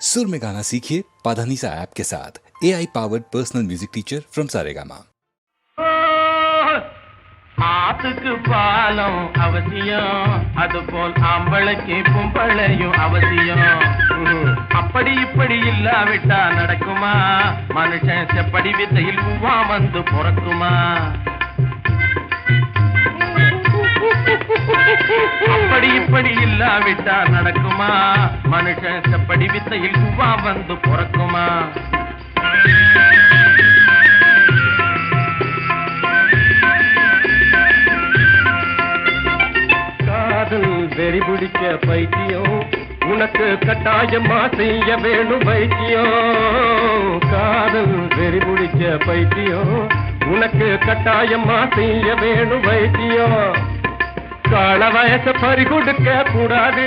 सुर में गाना सीखिए पाधानीसा ऐप के साथ A I powered personal music teacher from Saregama ஆத்துக்கு பாலம் அவசியம் அதுபோல் ஆம்பளைக்கு பொம்பளையும் அவசியம் அப்படி இப்படி இல்லாவிட்டா நடக்குமா மனுஷன் செப்படி வித்தையில் பூவா வந்து பிறக்குமா அப்படி இப்படி இல்லாவிட்டா நடக்குமா? மனுஷன் செப்படி வித்தையில் குவா வந்து பிறக்குமா? காதல் வெறி பிடிக்க பைத்தியம். உனக்கு கட்டாயமா செய்ய வேணும் பைத்தியம் காதல் வெறி பிடிக்க பைத்தியம். உனக்கு கட்டாயமா செய்ய வேணும் வைத்தியம். கால வயச பறி கொடுக்க கூடாது.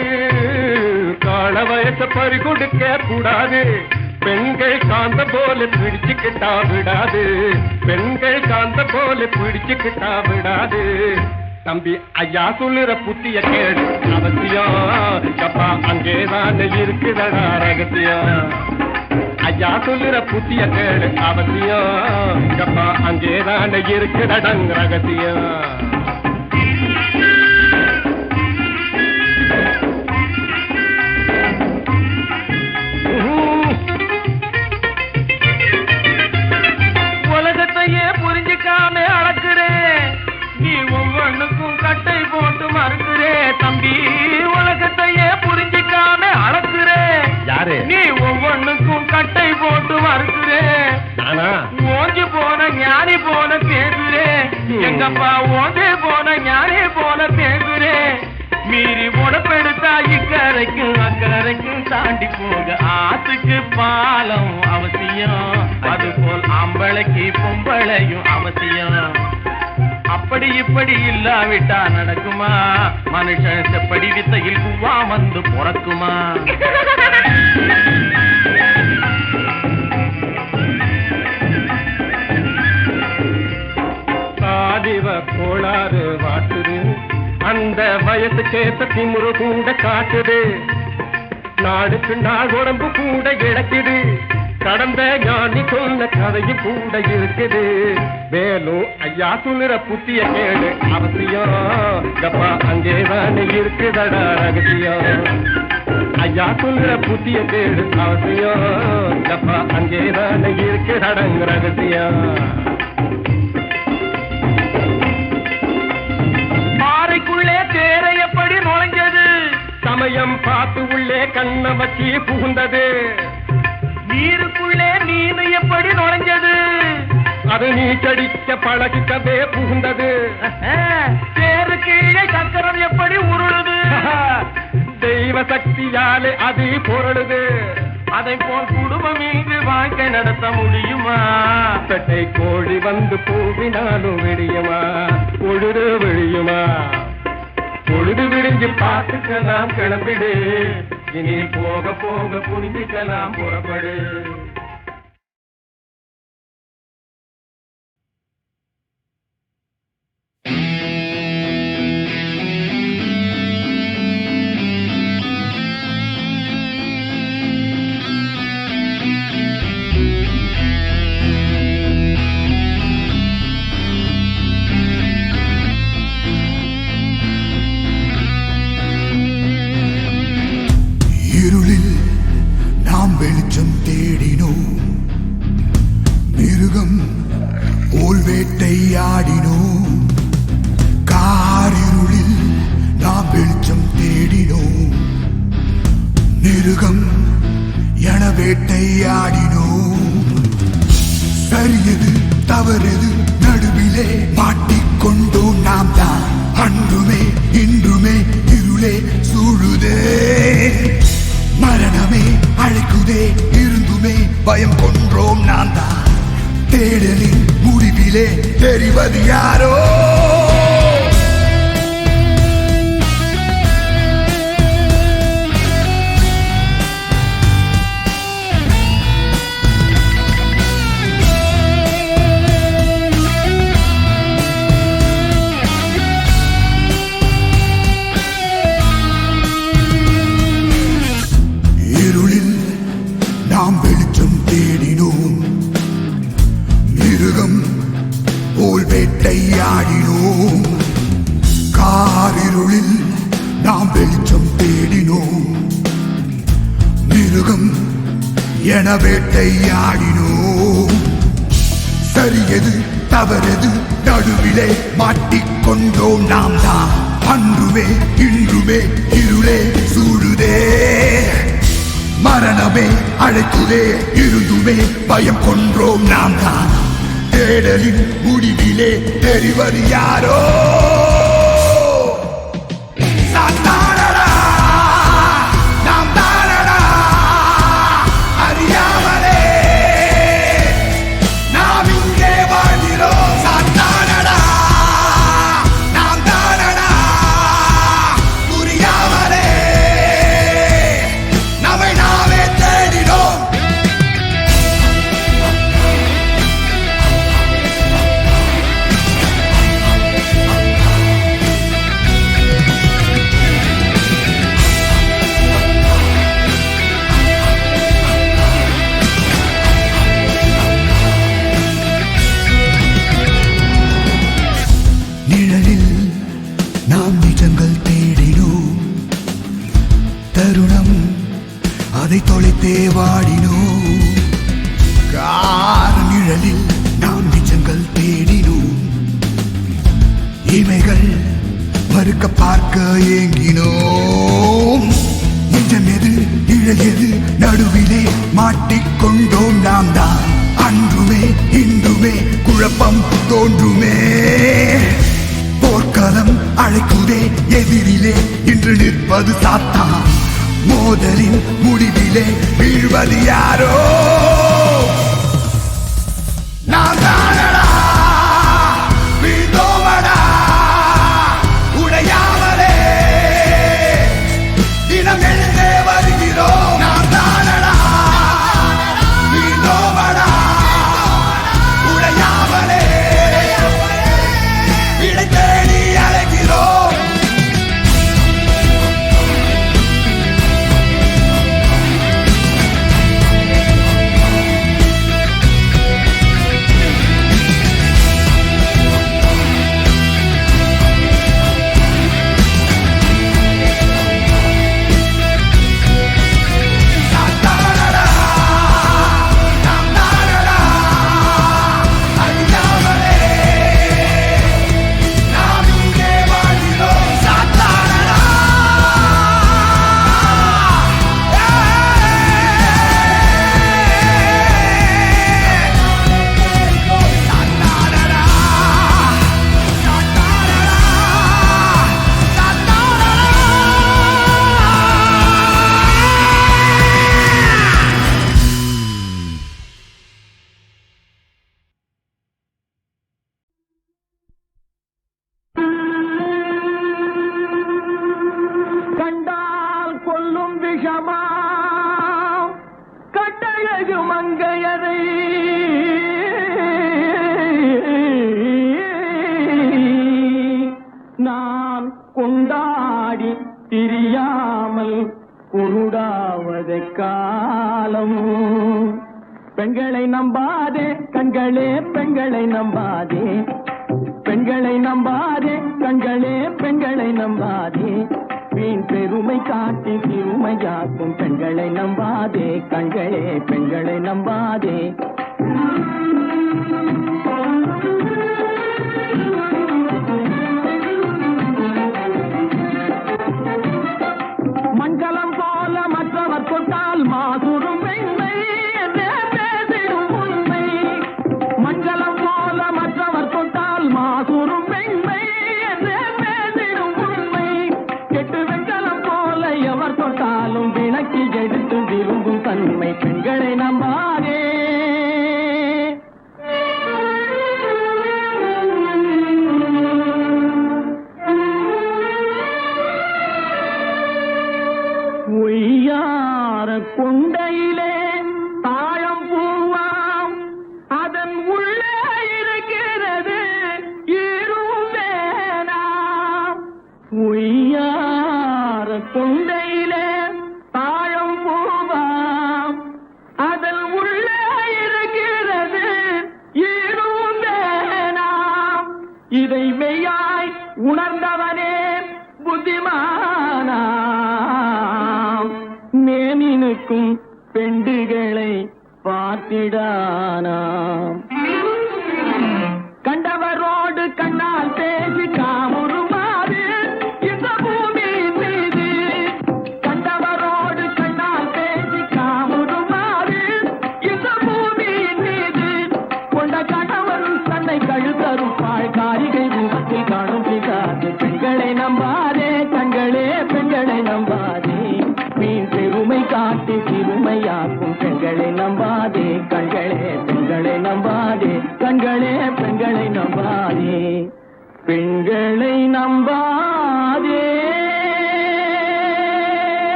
கால வயச பறி கொடுக்க கூடாது. பெண்கள் காந்த போல பிடிச்சுக்கிட்டா விடாது. பெண்கள் காந்த போல பிடிச்சுக்கிட்டா விடாது. தம்பி ஐயா சொல்லுற புத்திய கேடு அவசியம். அப்பா அங்கேதான் இருக்குதடா ரகசியம். ஐயா சொல்லுற புத்திய கேடு அவசியம். அப்பா அங்கேதான் இருக்குதடங் ரகசியம். ஒவ்வொன்னுக்கும் கட்டை போட்டு மறுக்கிறே. தம்பி உலகத்தையே புரிஞ்சுக்காம அளக்குறே. யாரு? நீ ஒவ்வொன்னுக்கும் கட்டை போட்டு மறுக்கிறே. ஓஞ்சி போன ஞானி போல பேசுறே. எங்கப்பா ஓஞ்சி போன ஞானி போல பேசுறே. மீறி உடப்பெடுத்தா இக்கரைக்கும் அக்கரைக்கும் தாண்டி போக ஆத்துக்கு பாலம் அவசியம். அதுபோல் ஆம்பளைக்கு பொம்பளையும் அவசியம். அப்படி இப்படி இல்லாவிட்டா நடக்குமா? மனுஷன் செப்படி வித்தையில் குவா வந்து பிறக்குமா? காதிவ கோளாறு வாட்டுது. அந்த வயசுக்கேத்த திமுரு கூட காட்டுது. நாளுக்கு நாள் உடம்பு கூட இழக்குது. கடந்த ஞானி சொன்ன கதையும் கூட இருக்குது. வேலும் ஐயா சொல்லுற புத்திய கேடு அவசியம். கப்பா அங்கேதானே இருக்குதடா ரகசியம். ஐயா சொல்லுற புத்திய கேடு அவசியம். கப்பா அங்கேதானே இருக்குதடங்க ரகசியம். பாறைக்குள்ளே தேரை எப்படி நுழைஞ்சது? சமயம் பார்த்து உள்ளே கண்ண வச்சு புகுந்தது. நீருக்குள்ளே மீன் எப்படி நுழைஞ்சது? அது நீ கடிக்க பழகிக்கவே புகுந்தது. தேரு கீழே சக்கரம் எப்படி உருளுது? தெய்வ சக்தியாலே அது பொருளுது. அதை போல் குடும்பம் இங்கு வாழ்க்கை நடத்த முடியுமா? பெட்டை கோழி வந்து பூவினாலும் விடியுமா? பொழுது விழியுமா? பொழுது விடிஞ்சு பார்த்துக்கலாம் கிளம்பிடு. இனி போக போக புரிஞ்சுக்கலாம் புறப்படு. நாம் தான் அன்றுமே இன்றுமே இருளே சூழுதே. மரணமே அழைக்குதே இருந்துமே பயம் கொன்றோம் நான் தான் தேடலின் முடிவிலே தெரிவது யாரோ? என வேட்டையாடினோம் சரியது தவறது நடுவிலே மாட்டிக்கொண்டோம் நாம் தான் அன்றுமே இன்றுமே இருளே சூடுதே மரணமே அழைக்குதே இருந்துமே பயம் கொன்றோம் நாம் தான் தேடலின் முடிவிலே தெரிவது யாரோ தோன்றுமே. போர்க்களம் அழைக்குதே எதிரிலே இன்று நிற்பது சாத்தான். மோதலின் முடிவிலே வீழ்வது யாரோ? உருடாவது காலம். பெண்களை நம்பாதே கண்களே பெண்களை நம்பாதே. பெண்களை நம்பாதே கண்களே பெண்களை நம்பாதே. வீண் பெருமை காட்டி சிறுமையாக்கும் பெண்களை நம்பாதே கண்களே பெண்களை நம்பாதே.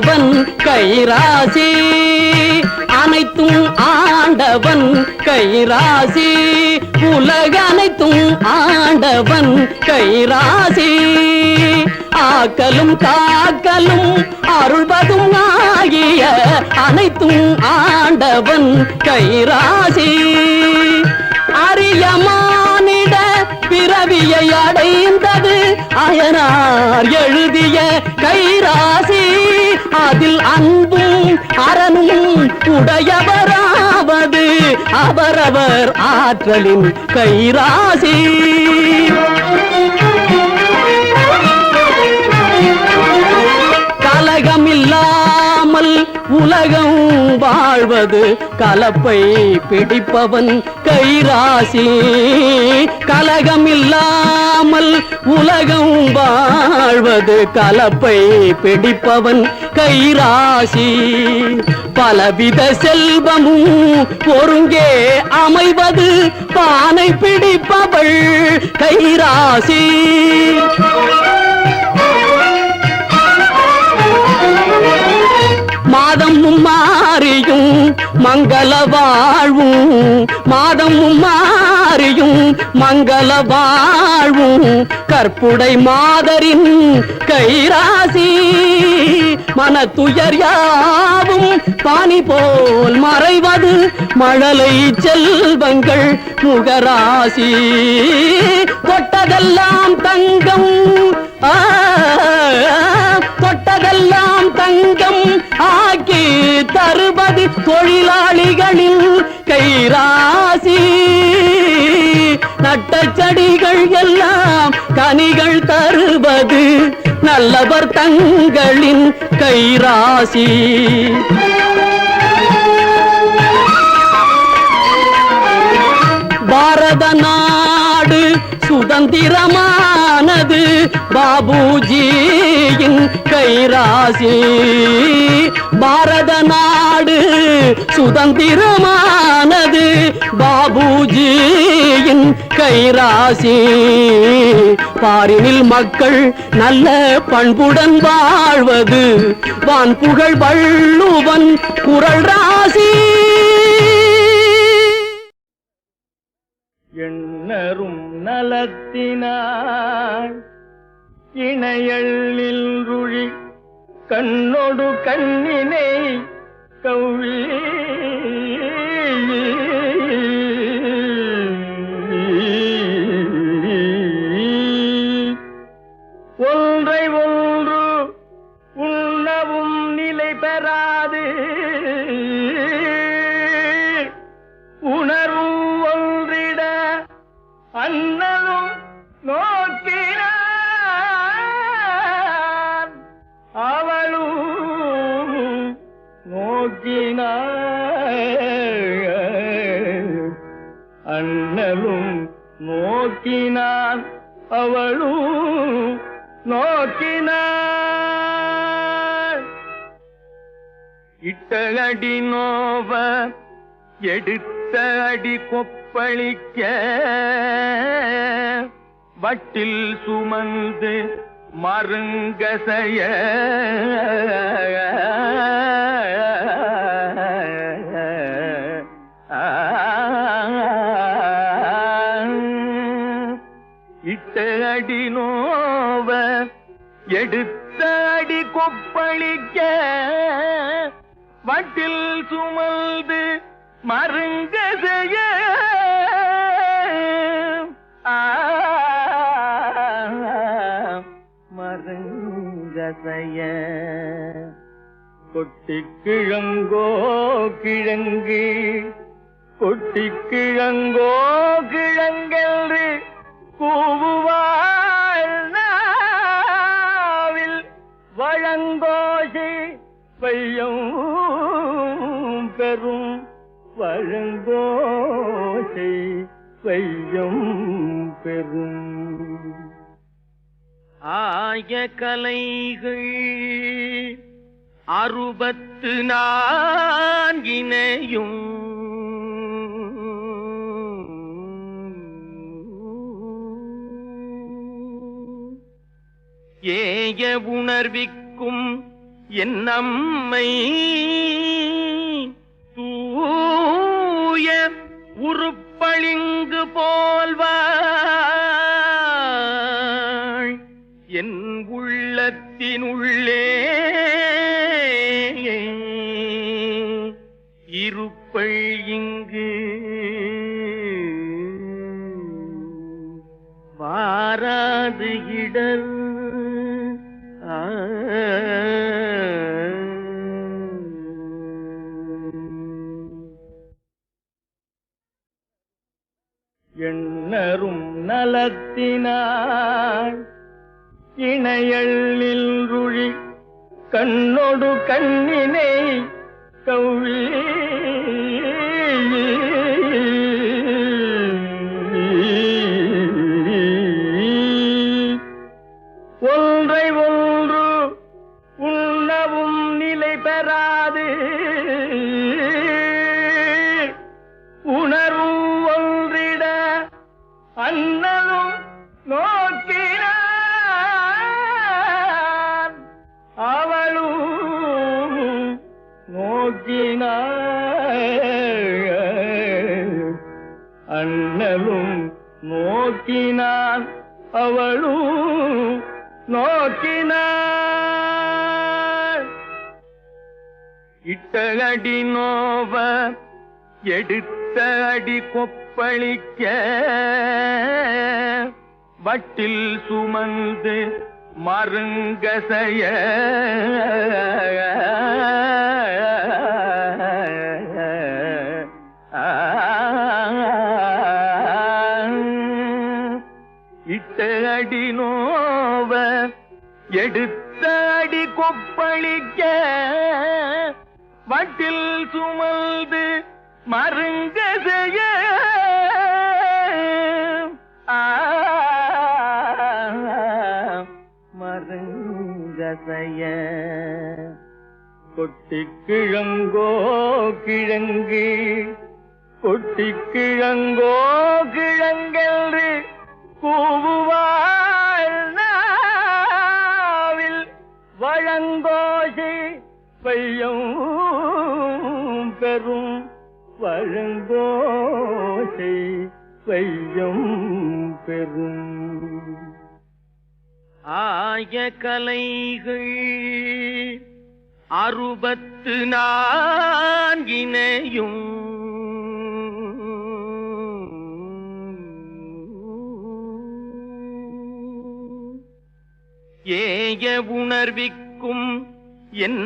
ஆண்டவன் கைராசி. அனைத்தும் ஆண்டவன் கைராசி. உலக அனைத்தும் ஆண்டவன் கைராசி. ஆக்கலும் காக்கலும் அருள்வதும் ஆகிய அனைத்தும் ஆண்டவன் கைராசி. அரிய மானிட பிறவியை அடைந்தது அயனார் எழுதிய கைராசி. அன்பும் அரணும் உடையவராவது அவரவர் ஆற்றலின் கைராசி. கலகமில்லாமல் உலகம் வாழ்வது கலப்பை பிடிப்பவன் கைராசி. கலகமில்லா இல்லாமல் உலகம் வாழ்வது கலப்பை பிடிப்பவன் கைராசி. பலவித செல்வமும் ஒருங்கே அமைவது பானை பிடிப்பவள் கைராசி. மங்கள வாழ்வும் மாதமும் மாறியும். மங்கள வாழ்வும் கற்புடை மாதரின் கைராசி. மன துயர் யாவும் பானி போல் மறைவது மழலை செல்வங்கள் முகராசி. தொட்டதெல்லாம் தங்கம் தொட்டதெல்லாம் தங்கம் ஆக்கி தருவது தொழிலாளிகளில் கைராசி. நட்டச்சடிகள் எல்லாம் கனிகள் தருவது நல்லவர் தங்களின் கைராசி. பாரத நாடு சுதந்திரமா சுதந்திரமானது பாபுஜியின் கைராசி. பாரத நாடு சுதந்திரமானது பாபுஜியின் கைராசி. பாரினில் மக்கள் நல்ல பண்புடன் வாழ்வது வான் புகழ் வள்ளுவன் குரல் ராசி. எண்ணரும் நலத்தினாள் இணையள்ளில் ருழி கண்ணொடு கண்ணினை கவி ஒன்றை ஒன்று உண்ணவும் நிலை பெறாது. நோக்கினான் அவளும் நோக்கினாள். இட்டலடி நோவ எடுத்த அடி கொப்பளிக்க வட்டில் சுமந்து மருங்கசைய கொப்பளிக்க வட்டில் சுமந்து மருங்க செய்ய. மருங்க செய்ய. கொட்டி கிழங்கோ கிழங்கு கொட்டி கிழங்கோ கிழங்கென்று கூவுவாள் பையம் பெரும். ஆய கலைகள் அறுபத்து நான்கினையும் ஏய உணர்விக்கும் என் நம்மை தூய உருப்பளிங்கு எண்ணரும் நலத்தினாள் இணையள்ளில் ருழி கண்ணொடு கண்ணினை கௌவி நோக்கினான் அவளும் நோக்கினாள். இட்டகடி நோவ எடுத்த அடி கொப்பளிக்க வட்டில் சுமந்து மருங்கசைய எடுத்தடி கொப்பளிக்க. வட்டில் சுமந்து மருங்க செய்ய. மருங்க செய்ய. கொட்டி கிழங்கோ. கிழங்கு கொட்டி கிழங்கோ கலைகள் அறுபத்து நான்கினையும் ஏய உணர்விக்கும் என்